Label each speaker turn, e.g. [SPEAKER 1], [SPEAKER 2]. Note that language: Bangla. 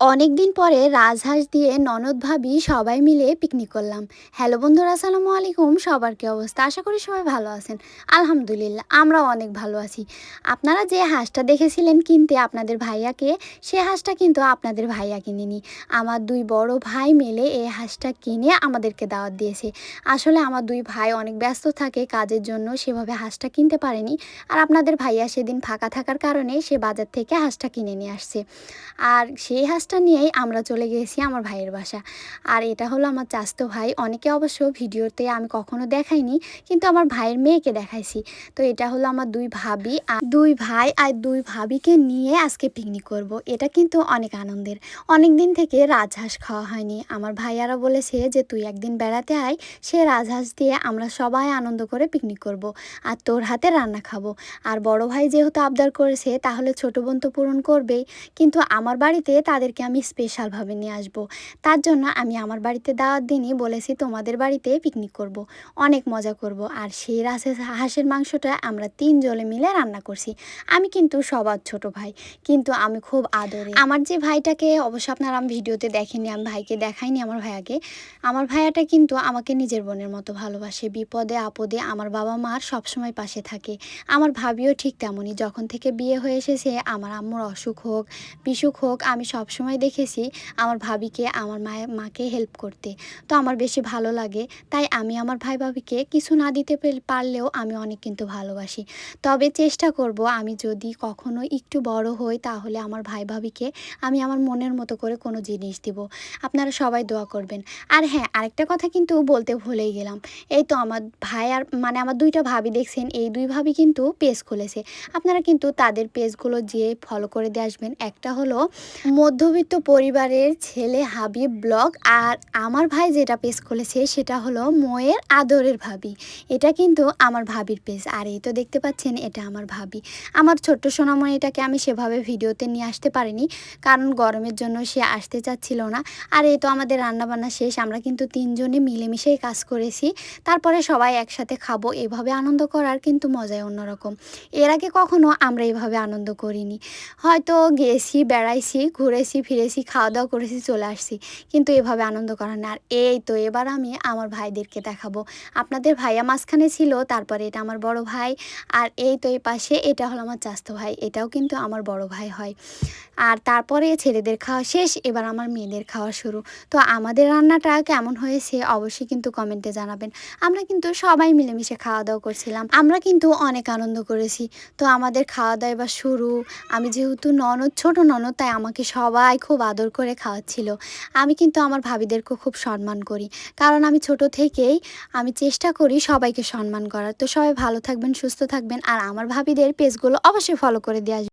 [SPEAKER 1] অনেক দিন পরে রাজহাঁস দিয়ে ননদ ভাবি সবাই মিলে পিকনিক করলাম। হ্যালো বন্ধুরা, আসসালামু আলাইকুম। সবার কি অবস্থা? আশা করি সবাই ভালো আছেন। আলহামদুলিল্লাহ, আমরাও অনেক ভালো আছি। আপনারা যে হাঁসটা দেখেছিলেন কিনতে আপনাদের ভাইয়াকে, সে হাঁসটা কিন্তু আপনাদের ভাইয়া কিনেনি। আমার দুই বড় ভাই মিলে এই হাঁসটা কিনে আমাদেরকে দাওয়াত দিয়েছে। আসলে আমার দুই ভাই অনেক ব্যস্ত থাকে, কাজের জন্য সেভাবে হাঁসটা কিনতে পারেনি। আর আপনাদের ভাইয়া সেদিন ফাঁকা থাকার কারণে সে বাজার থেকে হাঁসটা কিনে নিয়ে আসছে। আর সেই হাঁসটা নিয়েই আমরা চলে গেছি আমার ভাইয়ের বাসা। আর এটা হলো আমার চাস্তো ভাই। অনেকে অবশ্য ভিডিওতে আমি কখনো দেখাইনি, কিন্তু আমার ভাইয়ের মেয়েকে দেখাইছি। তো এটা হলো আমার দুই ভাবি, আর দুই ভাই, আর দুই ভাবিকে নিয়ে আজকে পিকনিক করব। এটা কিন্তু অনেক আনন্দের। অনেক দিন থেকে রাজহাঁস খাওয়া হয়নি। আমার ভাইয়ারা বলেছে যে, তুই একদিন বেড়াতে আয়, সে রাজহাঁস দিয়ে আমরা সবাই আনন্দ করে পিকনিক করব। আর তোর হাতে রান্না খাব। আর বড় ভাই যেহেতু আবদার করেছে, তাহলে ছোট বোন তো পূরণ করবেই। কিন্তু আমার বাড়িতে তাদেরকে আমি স্পেশালভাবে নিয়ে আসব। তার জন্য আমি আমার বাড়িতে দাওয়াত দিনই বলেছি তোমাদের বাড়িতে পিকনিক করব। অনেক মজা করব। আর সেই রাসে হাঁসের মাংসটা আমরা তিন জলে মিলে রান্না করছি। আমি কিন্তু সবার ছোট ভাই। কিন্তু আমি খুব আদরে। আমার যে ভাইটাকে অবশ্য আপনারা আমি ভিডিওতে দেখেনি, আমি ভাইকে দেখাইনি আমার ভাইয়াকে। আমার ভাইয়াটা কিন্তু আমাকে নিজের বোনের মতো ভালোবাসে। বিপদে আপদে আমার বাবা মার সবসময় পাশে থাকে। আমার ভাবিও ঠিক তেমনই। যখন থেকে বিয়ে হয়ে এসেছে, আমার আম্মুর অসুখ হোক, বিসুখ হোক, আমি সবসময় দেখেছি আমার ভাবিকে, আমার মায়ের মাকে হেল্প করতে। তো আমার বেশি ভালো লাগে, তাই আমি আমার ভাই ভাবিকে কিছু না দিতে পারলেও আমি অনেক কিন্তু ভালোবাসি। তবে চেষ্টা করব আমি যদি কখনো একটু বড় হই তাহলে আমার ভাই ভাবিকে আমি আমার মনের মতো করে কোনো জিনিস দিব। আপনারা সবাই দোয়া করবেন। আর হ্যাঁ আরেকটা কথা কিন্তু বলতে ভুলেই গেলাম। এই তো আমার ভাই আর মানে আমার দুইটা ভাবি দেখছেন, এই দুই ভাবি কিন্তু পেজ খুলেছে। আপনারা কিন্তু তাদের পেজগুলো যেয়ে ফলো করে দিয়ে আসবেন। একটা হলো মধ্যবিত্ত পরিবারের ছেলে হাবিব ব্লগ আর আমার ভাই যেটা পেজ খুলেছে সেটা হলো মোয়ের আদরের ভাবি। এটা কিন্তু আমার ভাবির পেজ আর এই তো দেখতে পাচ্ছেন এটা আমার ভাবি। আমার ছোট্ট সোনামণিটাকে আমি সেভাবে ভিডিওতে নিয়ে আসতে পারিনি, কারণ গরমের জন্য সে আসতে চাচ্ছিল না। আর এই তো আমাদের রান্নাবান্না শেষ, আমরা কিন্তু তিনজনে মিলেমিশেই কাজ করেছি। তারপরে সবাই একসাথে খাব, এভাবে আনন্দ করার কিন্তু মজাই অন্যরকম। এর আগে কখনো আমরা এভাবে আনন্দ করিনি। হয়তো গেছি, বেড়াইছি, ঘুরেছি ফিরেছি খাওয়া দাওয়া করেছি, চলে আসছি। কিন্তু এভাবে আনন্দ করার না। আর এই তো এবার আমি আমার ভাইদেরকে দেখাবো। আপনাদের ভাইয়া মাঝখানে ছিল, তারপরে এটা আমার বড় ভাই। আর এই তো এই পাশে এটা হলো আমার চাস্তো ভাই। এটাও কিন্তু আমার বড় ভাই হয়। আর তারপরে ছেলেদের খাওয়া শেষ, এবার আমার মেয়েদের খাওয়া শুরু। তো আমাদের রান্নাটা কেমন হয়েছে অবশ্যই কিন্তু কমেন্টে জানাবেন। আমরা কিন্তু সবাই মিলেমিশে খাওয়া দাওয়া করছিলাম। আমরা কিন্তু অনেক আনন্দ করেছি। তো আমাদের খাওয়া দাওয়া এবার শুরু। আমি যেহেতু ননদ, ছোট ননদ, তাই আমাকে সবাই খুব আদর করে খাওয়াচ্ছিল। আমি কিন্তু আমার ভাবিদেরকে খুব সম্মান করি। কারণ আমি ছোট থেকেই আমি চেষ্টা করি সবাইকে সম্মান করার। তো সবাই ভালো থাকবেন, সুস্থ থাকবেন, আর আমার ভাবিদের পেজগুলো অবশ্যই ফলো করে দেওয়া